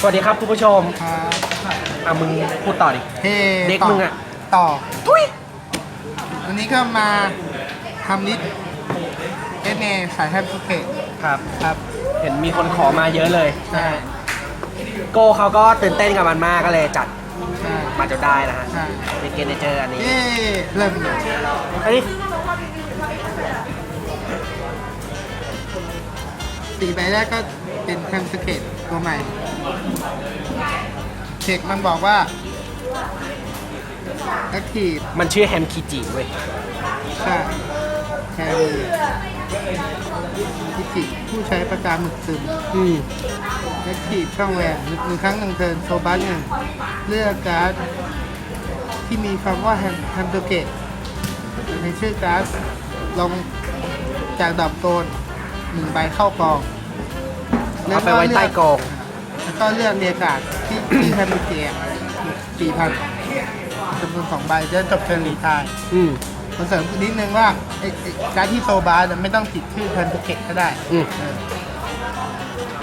สวัสดีครับคุณผู้ชมครับอะมึงพูดต่อดิ เฮ้เด็กต่มึงอะ ต่อ ทุยวันนี้ก็มาทำนิดเอสเนสายแฮมสุเกะครับ ครับ เห็นมีคนขอมาเยอะเลย ใช่โกเขาก็ตื่นเต้นกับมันมากก็เลยจัดใช่มาจนได้นะฮะใช่ในเกมได้เจออันนี้เย้เริ่มเลยอันนี้สีใบแรกก็เป็นแฮมสุเกะ ตัวใหม่เช็คมันบอกว่าแอคทีฟมันชื่อแฮมคีจิเว้ย ใช่แฮมทิจิผู้ใช้ประจานหมึกซึม อืม แอคทีฟช่องแหวนหนึ่งครั้งหนึ่งเทิร์นโซบัสหนึ่งเลือกการ์ดที่มีคำว่าแฮมแฮมโตเกตในชื่อการ์ดลงจากดอกโตนหนึ่งใบเข้ากอง เอาไปไว้ใต้กองแล้วก็เลือกเรียกการ์ดที่ที่แฮมโตเกตสี่พันจำนวนสองใบจะจบเทิร์นรีไทายอืมผมเสริมนิดนึงว่าไอ้ไอ้การ์ดที่โซบาร์น่ะไม่ต้องติดชื่อแฮมโตเกตก็ได้อืม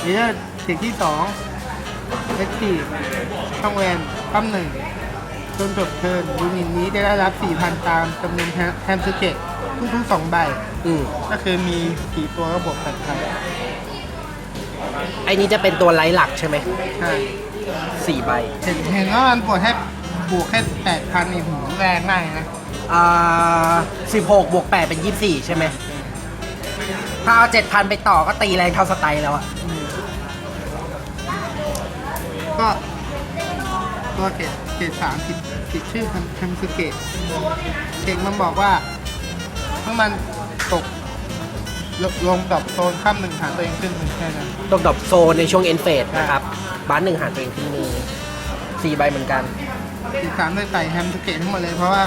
นี่ก็เทคที่สองเอ็กทีช่องแวนปั้มหนึ่งจนจบเทิร์นยูนิตนี้ได้รับ 4,000 ตามจำนวนแฮมสเกตทุกๆสองใบ อืม ก็คือมีสี่ตัวก็บวกแปดพัน ไอ้นี้จะเป็นตัวไลท์หลักใช่ไหมใช่สี่ใบเห็นเห็นว่ามันบวกแค่บวกแค่แปดพันนี่หูแรงมากนะอ่าสิบหกบวกแปดเป็นยี่สิบสี่ใช่ไหมถ้าเอาเจ็ดพันไปต่อก็ตีแรงเท่าสไตล์แล้วอะก็ตัวเกตเกตสามติดติดชื่อแฮมสเกตเก่งมันบอกว่าเมื่อมันตก ลงลงดรอปโซนข้ามหนึ่งหาตัวเองขึ้นหนึ่งแค่นั้นตกดรอปโซนในช่วงเอ็นเฟสนะครับบ้านหนึ่งหารตัวเองขึ้นมือสี่ใบเหมือนกันติดสามด้วยใส่แฮมสเกตทั้งหมดเลยเพราะว่า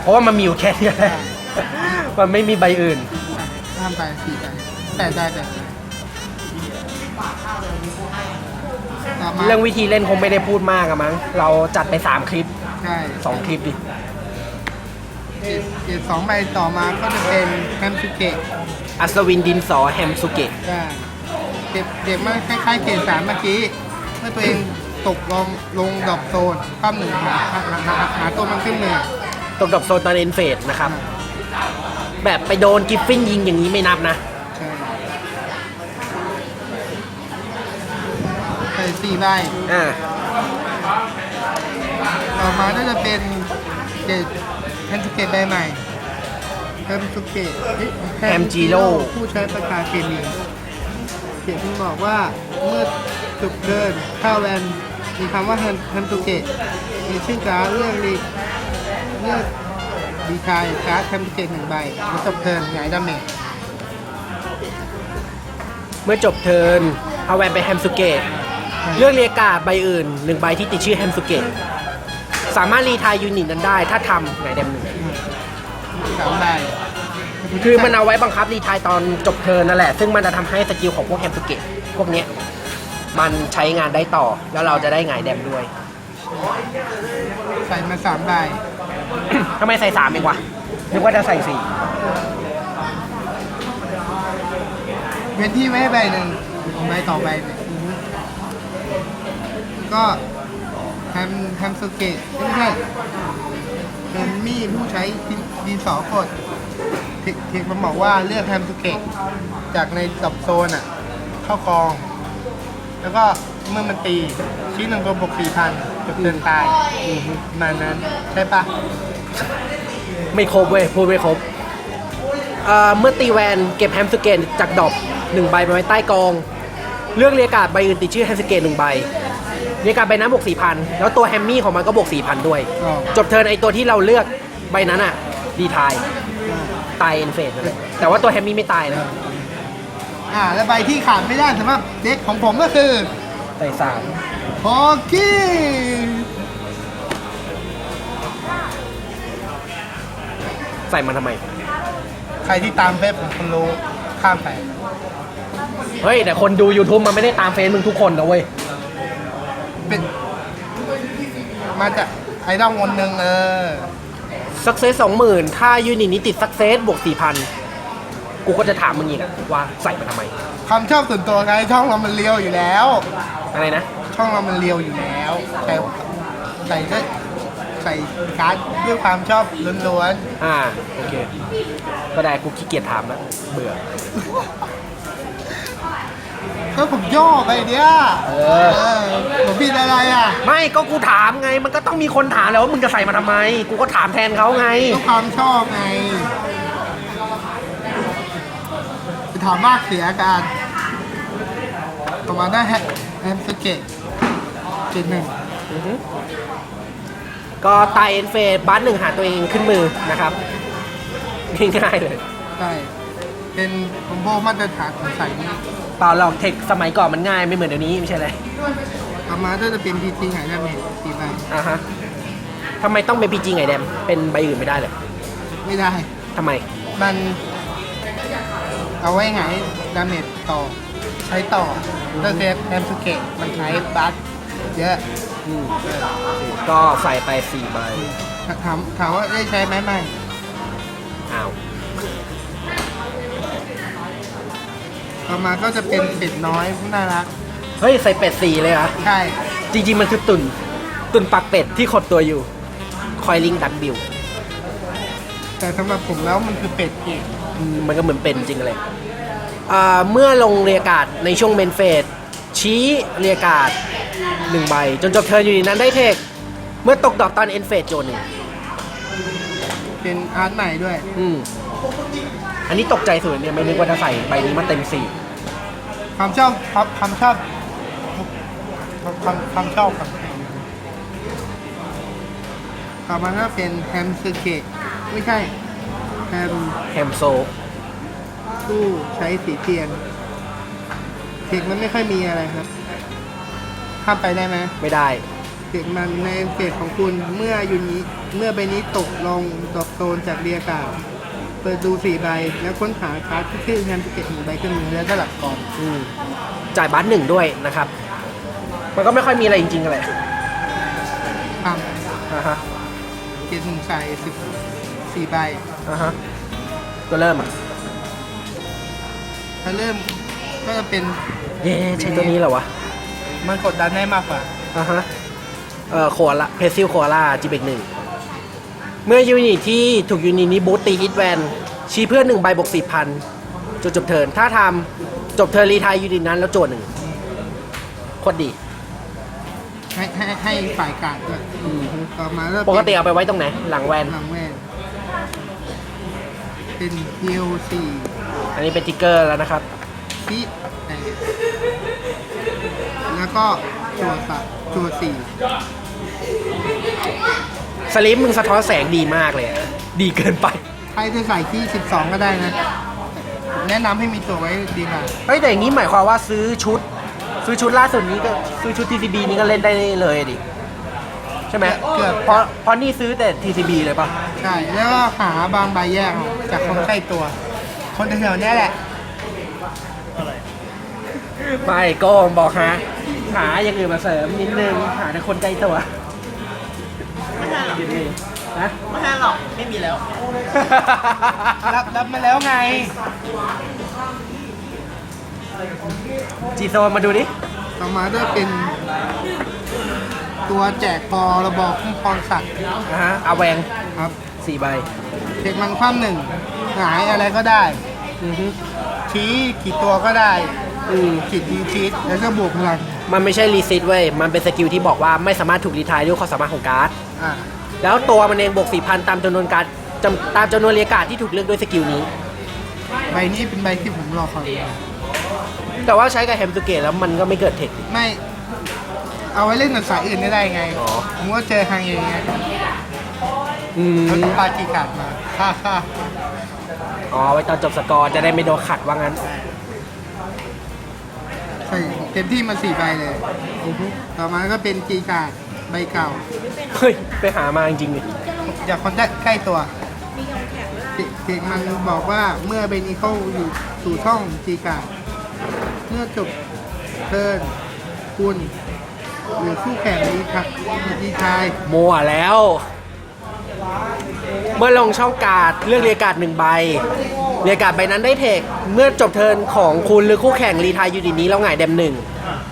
เพราะว่ามันมีอยู่แค่เนี้ยมันไม่มีใบอื่นห้ามไปสี่ไปแต่ได้แต่ต่อมาเรื่องวิธีเล่นคงไม่ได้พูดมากอะมั้ง เราจัดไป 3 คลิป ใช่2 คลิปดิเกรดเกรดสองใบต่อมาก็จะเป็นแฮมสเกต อัศวินดินสอแฮมสุเกะใช่เก็บเก็บมาคล้ายๆเกรดสามเมื่อกี้ เมื่อตัวเองตกลงลงดรอปโซนข้ามหนึ่งหาหาหาหาตัวมันขึ้นมือตกดรอปโซนตอนเอ็นเฟสนะครับ แบบไปโดนกิฟฟินยิงอย่างนี้ไม่นับนะ ใช่ใส่สี่ใบอ่า ต่อมาก็จะเป็นเกตแฮมสเกตใบใหม่ แฮมสเกตเอ๊ะแฮมจิโร่ผู้ใช้ประกาศเคมีเขียนที่บอกว่าเมื่อจบเดินข้าวแวนมีคำว่าแฮมแฮมสเกตมีชื่อการดเรื่องรีเลือกดีคายการ์ดแฮมสเกตหนึ่งใบแล้วจบเทิร์นหงายดาเมจเมื่อจบเทิร์นเอาแวนไปแฮมสุเกะเลือกเรียกการ์ดใบอื่นหนึ่งใบที่ติดชื่อแฮมสุเกะสามารถรีทายยูนิตนั้นได้ ถ้าทำไหนเดมหนึ่ง สามใบคือมันเอาไว้บังคับรีทายตอนจบเทิร์นนั่นแหละ ซึ่งมันจะทำให้สกิลของพวกแฮมสุเกะพวกเนี้ยมันใช้งานได้ต่อแล้วเราจะได้หงายแดมด้วย ใส่มาสามใบทำไมใส่สามเองวะนึกว่าจะใส่สี่เว้นที่ไว้ให้ใบหนึ่งใบต่อใบเนี่ยก็แฮมแฮมสเกตไม่ใช่ แฮมมี่ผู้ใช้ดินสอกดเทคเทคมันบอกว่าเลือกแฮมสเกตจากในดับโซนอะ เข้ากอง แล้วก็เมื่อมันตีชี้หนึ่งตัวบวกสี่พันจบเดินตายประมาณนั้น ใช่ปะไม่ครบเว้ย พูดไม่ครบเมื่อตีแวนเก็บแฮมสุเกะจากดอกหนึ่งใบไปไว้ใต้กอง เลือกเรียกาดใบอื่นติดชื่อแฮมสุเกะหนึ่งใบ เรียกการ์ดใบนั้นบวกสี่พันแล้วตัวแฮมมี่ของมันก็บวกสี่พันด้วยก็จบเทิร์นไอตัวที่เราเลือกใบนั้นอะดีทาย ตายเอ็นเฟสนั่นแหละแต่ว่าตัวแฮมมี่ไม่ตายนะอ่า แล้วใบที่ขาดไม่ได้สำหรับเด็กของผมก็คือใส่สามฮอกกี้ใส่มันทำไม ใครที่ตามเฟซผมคนรู้ข้ามไปเฮ้ย แต่คนดู YouTube มันไม่ได้ตามเฟซมึงทุกคนนะเว้ย เป็น มาจากไอดอลคนหนึ่งเออ สักเซสสองหมื่นถ้ายูนิตนี้ติดสักเซสบวกสี่พันกูก็จะถามมึงอีกอะว่าใส่มันทำไม ความชอบส่วนตัวไงช่องเรามันเลี้ยวอยู่แล้ว อะไรนะชช่องเรามันเรียวอยู่แล้ว แต่ใส่ด้วยใส่การ์ดด้วยความชอบล้วนอ่า โอเค ก็ได้กูขี้เกียจถามแล้วเบื่อ ๆ ก็ผมย่อไปเนี่ยเออ ผมผิดอะไรอะไม่ก็กูถามไง มันก็ต้องมีคนถามแล้วว่ามึงจะใส่มาทำไม กูก็ถามแทนเขาไง ก็ความชอบไงไปถามมากเสียการต่อมาได้แฮแฮมสเกตเจ็ดหนึ่งก็ไตเอ็นเฟสบัสหนึ่งหาตัวเองขึ้นมือนะครับ ง่ายๆเลย ใช่ เป็นคอมโบมาตรฐานของสายนี้เปล่าหรอกเทคสมัยก่อนมันง่ายไม่เหมือนเดี๋ยวนี้ไม่ใช่เลยต่อมาก็จะเป็นพีจีหายได้ไหมสี่ใบอ่าฮะทำไมต้องเป็นพีจีไงแดมเป็นใบอื่นไม่ได้เลยไม่ได้ ทำไม มัน เอาไว้ไงดาเมจต่อ ใช้ต่อถ้าเซฟแฮมสเกตมันใช้บัสเยอะอืมก็ใส่ไปสี่ใบถามถามว่าได้ใช้ไหมไม่อ้าว ต่อมาก็จะเป็นเป็ดน้อยน่ารัก เฮ้ยใส่เป็ดสีเลยเหรอใช่ จริงๆมันคือตุ่น ตุ่นปักเป็ดที่ขดตัวอยู่ คอยลิงดักบิวแต่สำหรับผมแล้วมันคือเป็ดเองอืมมันก็เหมือนเป็นจริงเลยอ่าเมื่อลงเรียกาศในช่วงเมนเฟสชี้เรียกาศหนึ่งใบ จนจบเทิร์นอยู่ในนั้นได้เทค เมื่อตกดอกตอนเอ็นเฟสโจนหนึ่งเป็นอาร์ตใหม่ด้วย อืม อันนี้ตกใจสุดเนี่ยไม่นึกว่าจะใส่ใบนี้มาเต็มสี่ความชอบความความชอบความความความชอบครับต่อมาก็เป็นแฮมสเกตไม่ใช่แฮมแฮมโซตู้ใช้สีเทียนเทคมันไม่ค่อยมีอะไรครับ ข้ามไปได้ไหมไม่ได้เทคมันในเฟสของคุณเมื่ออยู่นี้เมื่อใบนี้ตกลงดอกโซนจากเรียกาศ เปิดดูสี่ใบแล้วค้นหาการ์ดที่ชื่อแฮมสเกตหนึ่งใบขึ้นมือแล้วก็หลับก่อนอืมจ่ายบัตรหนึ่งด้วยนะครับ มันก็ไม่ค่อยมีอะไรจริงๆอะไรข้ามอ่าฮะเจ็ดหนึ่งใส่สิบสี่ใบอ่าฮะตัวเริ่มอะถ้าเริ่มก็จะเป็นเย้ใช่ตัวนี้เหรอวะมันกดดันได้มากกว่าอ่าฮะเอ่อโคอาล่าเพซิลโคอาล่าจีเบกหนึ่ง เมื่อยูนิตที่ถูกยูนิตนี้บูตตีฮิตแวนชี้เพื่อนหนึ่งใบบวกสี่พันจนจบเทิร์นถ้าทำจบเทิร์นรีไทายยูนิตนั้นแล้วโจทย์หนึ่งโคตรดี ให้ให้ให้ฝ่ายการ์ดด้วยต่อมาก็ปกติเอาไปไว้ตรงไหน หลังแวน หลังแว่นเป็นฮิลสี่อันนี้เป็นทิกเกอร์แล้วนะครับ ที่แต่แล้วก็จัวสัตว์จัวสี่ สลิปมึงสะท้อนแสงดีมากเลยอะดีเกินไป ใครจะใส่ที่ 12 ก็ได้นะ แนะนำให้มีตัวไว้ดีกว่าเฮ้ยแต่อย่างนี้หมายความว่าซื้อชุด ซื้อชุดล่าสุดนี้ก็ซื้อชุด TCB นี้ก็เล่นได้เลยดิ ใช่ไหมเกือบเพราะเพราะนี่ซื้อแต่ TCB เลยปะใช่ แล้วก็หาบางใบแยกเอาจากคนใกล้ตัว คนแถวๆเนี้ยแหละ ไม่โกงบอกหาหาอย่างอื่นมาเสริมนิดนึงหาแต่คนใกล้ตัว ไม่ใช่หรอกนะไม่ใช่หรอกไม่มีแล้ว รับรับมาแล้วไง จีโซนมาดูดิต่อมาก็เป็น ตัวแจกพอระบอกคุ้มครองสัตว์นะฮะอาแวงครับสี่ใบเทคมันคว่ำหนึ่งหงายอะไรก็ได้ อือฮึชี้กี่ตัวก็ได้อืมขีดดีชีสแล้วก็บวกพลังมันไม่ใช่รีซิตเว้ย มันเป็นสกิลที่บอกว่าไม่สามารถถูกรีไทายด้วยความสามารถของการ์ดอ่า แล้วตัวมันเองบวก4,000 ตามจำนวนการจำตามจำนวนเรียกการ์ดที่ถูกเลือกด้วยสกิลนี้ ใบนี้เป็นใบที่ผมรอคอยแต่ว่าใช้กับแฮมสเกตแล้วมันก็ไม่เกิดเทค ไม่ เอาไว้เล่นกับสายอื่นได้ได้ไง อ๋อ ผมว่าเจอทางอย่างเงี้ยอืมเขาปาจีกัดมาฮ่าฮ่าอ๋อไว้ตอนจบสกอร์จะได้ไม่โดนขัดว่างั้นใช่เต็มที่มาสี่ใบเลย ต่อมาก็เป็นจีการ์ด ใบเก่า เฮ้ย ไปหามาจริงๆดิอยากคนได้ใกล้ตัวเด็กมันบอกว่าเมื่อใบนี้เข้าอยู่สู่ช่องจีการ์ดเมื่อจบเทิร์นคุณหรือคู่แข่งดีครับดีชายมัวแล้ว เมื่อลงช่องการ์ดเลือกเรียกการ์ดหนึ่งใบ เรียกการ์ดใบนั้นได้เทค เมื่อจบเทิร์นของคุณหรือคู่แข่งรีไทายยูนิตนี้แล้วหงายแดมหนึ่ง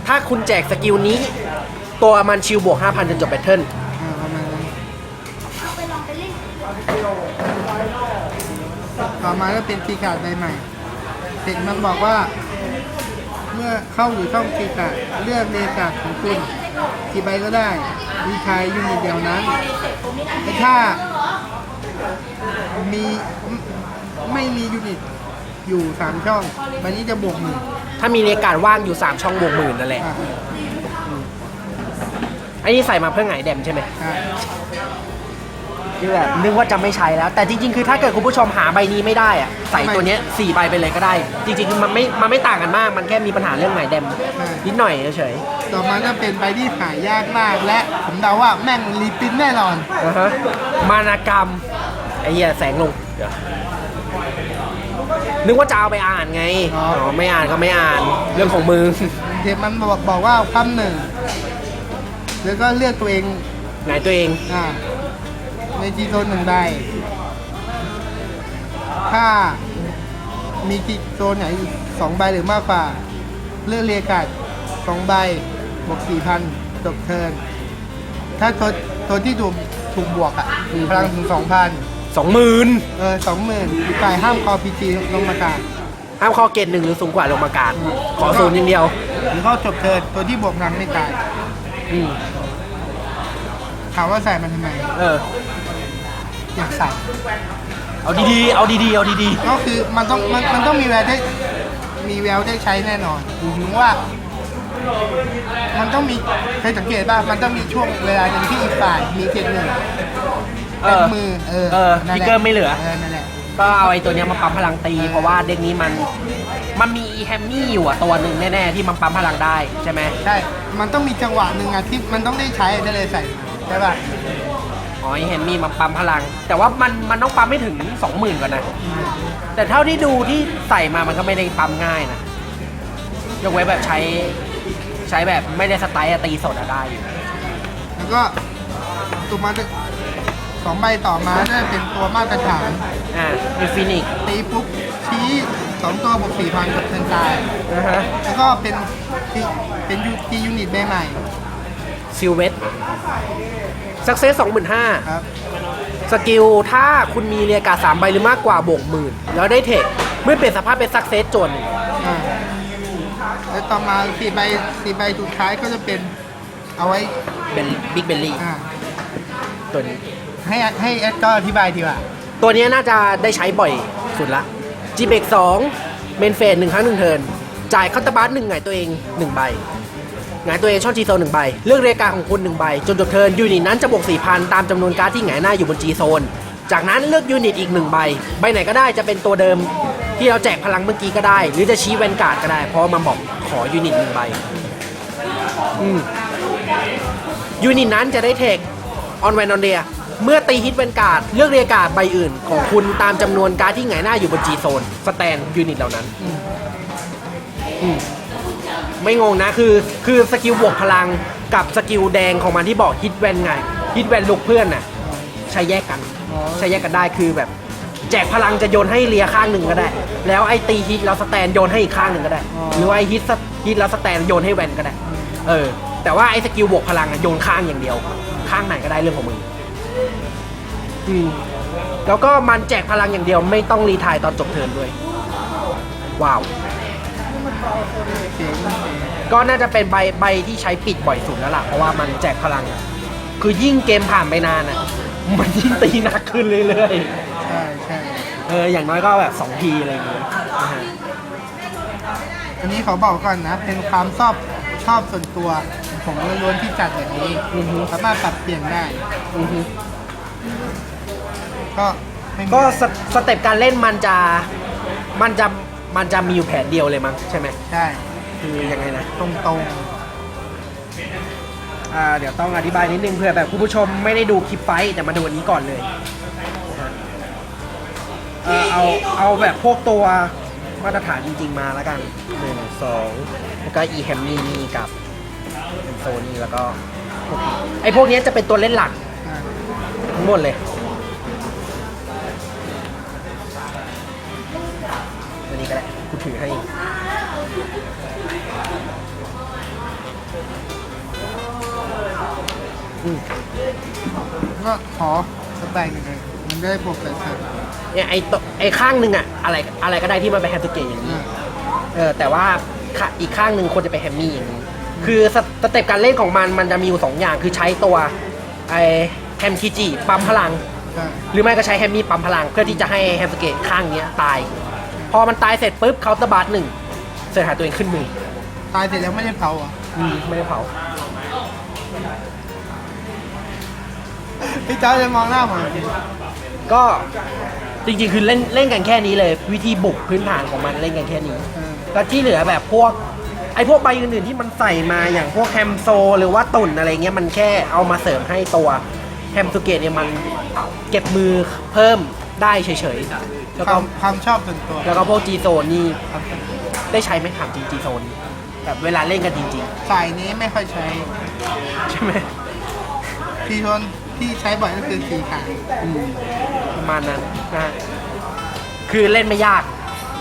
ถ้าคุณแจกสกิลนี้ ตัวมันชิลบวก5,000 จนจบแบตเทิลอ่าประมาณนั้นต่อมาก็เป็นคีย์การ์ดใบใหม่เด็กมันบอกว่า เมื่อเข้าอยู่ช่องคีย์การ์ดเลือกเลการ์ดของคุณกี่ใบก็ได้มีชายยูนิตเดียวนั้นแต่ถ้ามีไม่มียูนิตอยู่สามช่องใบนี้จะบวกหนึ่งถ้ามีเรียกการว่างอยู่ 3 ช่องบวกหมื่นนั่นแหละ อ่า อันนี้ใส่มาเพื่อไงแดมใช่ไหมใช่คือแบบนึกว่าจะไม่ใช้แล้ว แต่จริงๆ คือถ้าเกิดคุณผู้ชมหาใบนี้ไม่ได้อะใส่ตัวเนี้ยสี่ใบไปเลยก็ได้ จริงๆคือมันไม่ มันไม่ต่างกันมาก มันแค่มีปัญหาเรื่องไหนแดมนิดหน่อยเฉยต่อมาก็เป็นใบที่หายากมากและผมเดาว่าแม่งรีปรินท์แน่นอน ๆนะฮะมานากรรมไอ้เหี้ยแสงลงเดี๋ยวนึกว่าจะเอาไปอ่านไงอ๋ออ๋อ๋อไม่อ่านก็ไม่อ่านเรื่องของมึง เทปมันบอกบอกว่าความหนึ่ง แล้วก็เลือกตัวเองไหนตัวเองอ่าในจีโซนหนึ่งใบถ้ามีจีโซนไหนสองใบหรือมากกว่า เลือกเรียกกัดสองใบบวกสี่พันจบเทิร์นถ้าตัวตัวที่ถูกถูกบวกอะพลังถึงสองพันสองหมื่นเออสองหมื่นอีกฝ่ายห้ามคอพีจีลงมากาศห้ามคอเกตหนึ่งหรือสูงกว่าลงมากาศขอศูนย์อย่างเดียว หรือเขาจบเทิร์นตัวที่บวกพลังไม่ตาย อืมถามว่าใส่มันทำไม เออ อยากใส่ เอาดีๆ เอาดีๆ เอาดีก็คือมันต้องมันมันต้องมีแววได้มีแววได้ใช้แน่นอนถึงว่า มันต้องมีเคยสังเกตป่ะมันต้องมีช่วงเวลาหนึ่งที่อีกฝ่ายมีเกณฑ์หนึ่งๆ เอเต็มอมือเออเออนั่นแหละทิกเกอร์ไม่เหลือ เออนั่นแหละก็เอาไอ้ตัวเนี้ยมาปั๊มพลังตี เพราะว่าเด็กนี้มัน มันมีแฮมมี่อยู่อะตัวหนึ่งแน่ๆที่มันปั๊มพลังได้ใช่ไหมใช่ มันต้องมีจังหวะหนึ่งอะที่มันต้องได้ใช้ได้เลยใส่ใช่ป่ะอ๋อไอ้แฮมมี่มันปั๊มพลัง แต่ว่ามันมันต้องปั๊มไม่ถึง 20,000ก่อนนะ แต่เท่าที่ดูที่ใส่มามันก็ไม่ได้ปั๊มง่ายนะยกเว้นแบบใช้ใช้แบบไม่ได้สไตล์อะตีสดอะได้อยู่แล้วก็ตัวมาสองใบต่อมาได้เป็นตัวมาตรฐานอ่าอินฟินิกตีปุ๊บชี้ สองตัวบวกสี่พันกับเทิร์นตาย นะฮะแล้วก็เป็นที่เป็นยูทียูนิตใบใหม่ซิลเวตสักเซสสองหมื่นห้าครับ สกิลถ้าคุณมีเรียกาสามใบหรือมากกว่าบวกหมื่นแล้วได้เทคเมื่อเปลี่ยนสภาพเป็นสักเซสจนอ่าแล้วต่อมาสี่ใบสี่ใบสุดท้ายก็จะเป็นเอาไว้เป็นบิ๊กเบลลี่อ่าตัวนี้ ให้ให้แอดก็อธิบายทีว่า ตัวนี้น่าจะได้ใช้บ่อยสุดละ จีเบกสองเมนเฟสหนึ่งครั้งหนึ่งเทินจ่ายคัตเตอร์บัสหนึ่งไงตัวเองหนึ่งใบไงตัวเองช่องจีโซนหนึ่งใบ เลือกเรียกาของคุณหนึ่งใบ จนจบเทิร์นยูนิตนั้นจะบวกสี่พันตามจำนวนการ์ดที่ไงหน้าอยู่บนจีโซน จากนั้นเลือกยูนิตอีกหนึ่งใบ ใบไหนก็ได้จะเป็นตัวเดิมที่เราแจกพลังเมื่อกี้ก็ได้ หรือจะชี้แวนการ์ดก็ได้ เพราะมันบอกขอยูนิตหนึ่งใบยูนิตนั้นจะได้เทคออนแวนออนเดีย เมื่อตีฮิตแวนการ์ดเลือกเรียการ์ดใบอื่น ของคุณตามจำนวนการ์ดที่ไงหน้าอยู่บนจีโซนสแตนยูนิตเหล่านั้นอืมไม่งงนะคือ คือสกิลบวกพลังกับสกิลแดงของมันที่บอกฮิตแวนไงฮิตแวนลุกเพื่อนน่ะใช้แยกกัน ใช้แยกกันได้คือแบบ แจกพลังจะโยนให้เลียข้างหนึ่งก็ได้ แล้วไอ้ตีฮิตแล้วสแตนโยนให้อีกข้างหนึ่งก็ได้ หรือว่าไอ้ฮิตสฮิตแล้วสแตนโยนให้แวนก็ได้ เออ แต่ว่าไอ้สกิลบวกพลังอะโยนข้างอย่างเดียว ข้างไหนก็ได้เรื่องของมึง อืมแล้วก็มันแจกพลังอย่างเดียวไม่ต้องรีไทายตอนจบเทิร์นด้วย ว้าวเจ๋งก็น่าจะเป็นใบใบที่ใช้ปิดบ่อยสุดแล้วล่ะ เพราะว่ามันแจกพลังคือยิ่งเกมผ่านไปนานอะ มันยิ่งตีหนักขึ้นเรื่อยใช่ใช่ๆ เออ อย่างน้อยก็แบบ2ทีอะไรอย่างเงี้ยนะฮะอันนี้เขาบอกก่อนนะ เป็นความชอบชอบส่วนตัวผมล้วนๆที่จัดแบบนี้ อือฮึสามารถปรับเปลี่ยนได้ อือฮึ ก็ไม่มีก็สสเต็ปการเล่นมันจะมันจะมันจะมีอยู่แผนเดียวเลยมั้งใช่ไหมใช่คือยังไงนะตรงตรงอ่าเดี๋ยวต้องอธิบายนิดนึงเผื่อแบบคุณผู้ชมไม่ได้ดูคลิปไฟท์แต่มาดูอันนี้ก่อนเลยเออเอาเอาแบบพวกตัวมาตรฐานจริงๆมาแล้วกันหนึ่งสองแล้วก็อีแฮมมี่นี่กับโซนี่แล้วก็พวกนี้ไอพวกนี้จะเป็นตัวเล่นหลัก ๆอ่า ทั้งหมดเลย ถือให้ อืมก็ขอสแต็กหนึ่งเลยมันได้บวกแต่เสริมเนี่ยไอ้ตัวไอ้ข้างหนึ่งอะอะไรอะไรก็ได้ที่มันเป็นแฮมสเกตอย่างนี้อ่าเออแต่ว่าข้าอีกข้างหนึ่งควรจะเป็นแฮมมี่อย่างนี้ คือสเตสเต็ปการเล่นของมันมันจะมีอยู่สองอย่าง คือใช้ตัวไอแฮมคิจิปั๊มพลังใช่หรือไม่ก็ใช้แฮมมี่ปั๊มพลังเพื่อที่จะให้แฮมสเกตข้างเนี้ยตาย พอมันตายเสร็จปุ๊บเคาน์เตอร์บาร์หนึ่งเสร็จหาตัวเองขึ้นมือตายเสร็จแล้วไม่ได้เผาอะอืมไม่ได้เผาพี่จ้าจะมองหน้าผมก็จริงๆคือเล่นเล่นกันแค่นี้เลย วิธีบุกพื้นฐานของมันเล่นกันแค่นี้ เออแล้วที่เหลือแบบพวกไอ้พวกใบอื่นๆที่มันใส่มาอย่างพวกแฮมโซ หรือว่าตุ่นอะไรเงี้ยมันแค่เอามาเสริมให้ตัวแฮมสุเกะเนี่ยมันเก็บมือเพิ่มได้เฉยๆ แล้วคก็วามความชอบส่วนตัวแล้วก็พวกจีโซนนี่ได้ใช้ไหมถามจริงจีโซนแบบเวลาเล่นกันจริง สายนี้ไม่ค่อยใช้ ๆ ใช่ไหมที่ทนที่ใช้บ่อยก็คือสีขาวอืมประมาณนั้นนะคือเล่นไม่ยาก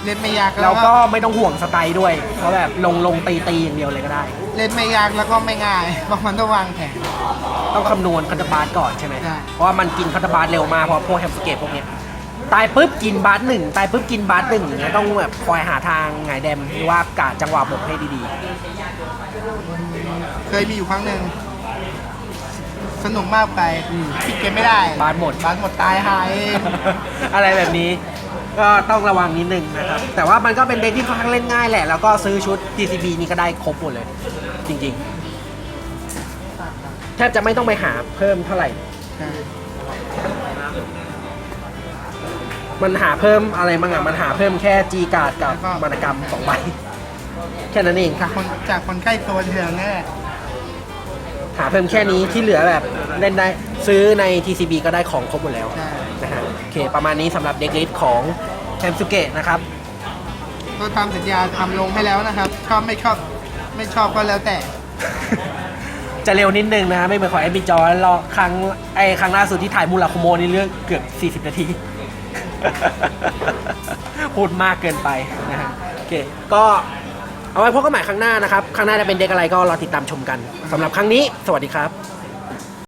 เล่นไม่ยากแล้วก็ไม่ต้องห่วงสไตล์ด้วยเพราะแบบลงลงตีตีอย่างเดียวเลยก็ได้ เล่นไม่ยากแล้วก็ไม่ง่ายบางมันต้องวางแผน ต้องคำนวณคันตบาสก่อนใช่ไหมใช่ เพราะว่ามันกินคันตบาสเร็วมากเพราะพวกแฮมสเกตพวกเนี้ย ตายปุ๊บกินบาสหนึ่งตายปุ๊บกินบาสหนึ่งอย่างเงี้ยต้องแบบคอยหาทางไงายแดมหรือว่ากาดจังหวะบกให้ดีเคยมีอยู่ครั้งหนึ่งสนุกมากไปอืมคิดเกมไม่ได้บาสหมด บาสหมดตายหายอะไรแบบนี้ก็ต้องระวังนิดนึงนะครับ แต่ว่ามันก็เป็นเด็กที่ค่อนข้างเล่นง่ายแหละ แล้วก็ซื้อชุด TCB นี่ก็ได้ครบหมดเลย จริงๆ แทบจะไม่ต้องไปหาเพิ่มเท่าไหร่ มันหาเพิ่มอะไรบ้างอะมันหาเพิ่มแค่จีการ์ดกับมานกรรมสองใบแค่นั้นเองจากคนจากคนใกล้ตัวเธอแน่หาเพิ่มแค่นี้ที่เหลือแบบเล่นได้ซื้อใน TCB ก็ได้ของครบหมดแล้วใช่นะฮะโอเค ประมาณนี้สำหรับเด็กลิสต์ของแฮมสุเกะนะครับ ก็ทำสัญญาทำลงให้แล้วนะครับ ชอบไม่ชอบไม่ชอบก็แล้วแต่ จะเร็วนิดนึงนะฮะไม่เหมือนของแอบิจอยรอครั้งไอ้ครั้งล่าสุดที่ถ่ายมูลาคุโมนี่เรื่องเกือบ 40 นาที พูดมากเกินไปนะฮะโอเคก็เอาไว้พบกันใหม่ครั้งหน้านะครับ ครั้งหน้าจะเป็นเด็กอะไรก็รอติดตามชมกันสำหรับครั้งนี้ สวัสดีครับ